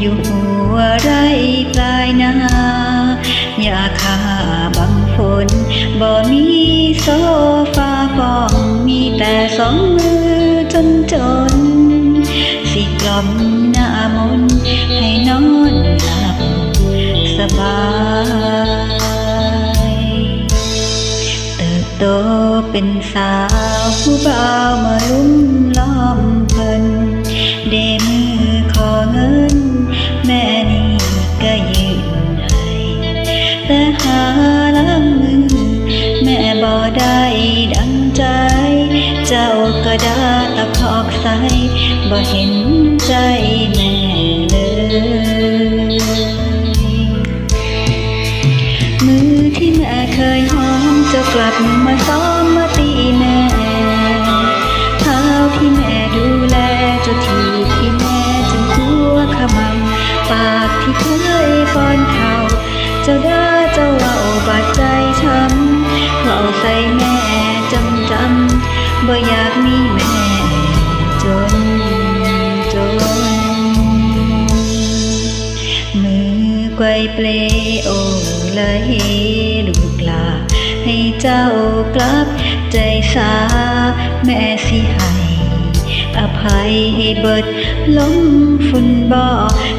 อยู่หัวไรปลายนาอย่าคาบังฝนบ่มีโซฟาฟองมีแต่สองมือจนจน สิกล่มหน้ามนให้นอนหลับสบายเติบโตเป็นสาวผู้บ่ามา แต่หาล้างมือ แม่บ่ได้ดังใจ เจ้าก็ได้ตะคอกใสบ่เห็นใจแม่เลยมือที่แม่เคยหอมจะกลับมาซ้อมมาตีแม่เท้าที่แม่ดูแลจะทีที่แม่จนหัวขมำปากที่เคยป้อนข้าวเจ้าด้ ใส่แม่จำจำบ่อยากมีแม่จนจน มือไกวเปลโอละเฮลูกลา ให้เจ้ากลับใจสาแม่สิให้อภัยให้เบิดล้มฝุ่นบ่อ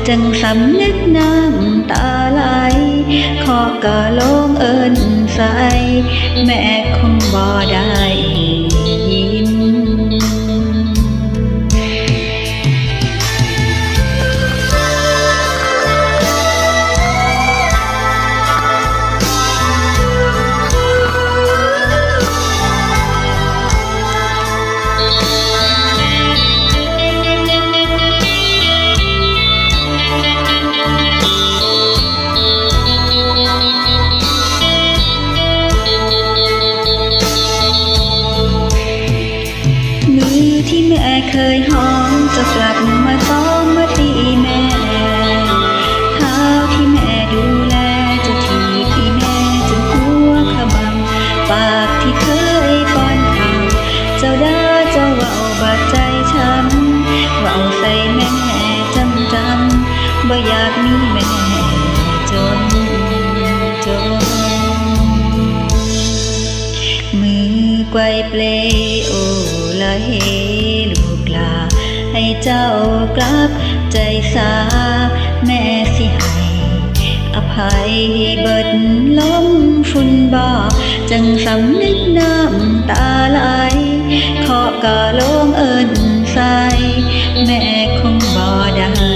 จังสำนึกน้ำตาไหลขอกะโล ที่แม่เคยหอมจะกลับมาซ้อมมาตีแม่เท้าที่แม่ดูแลจะทีบที่แม่จนหัวขมำปากที่เคยป้อนข้าวเจ้าด้าเจ้าว่าบาดใจช้ำเว่าใส่แม่จำจำบ่อยากมีแม่จนจนมือไกวเปลโอ ละเฮลูกลา ให้เจ้ากลับใจสา แม่สิให้อภัยให้เบิดล้มฝุ่นบ่จังสำนึกน้ำตาไหลขอกะลงเอินใสแม่คงบ่ได้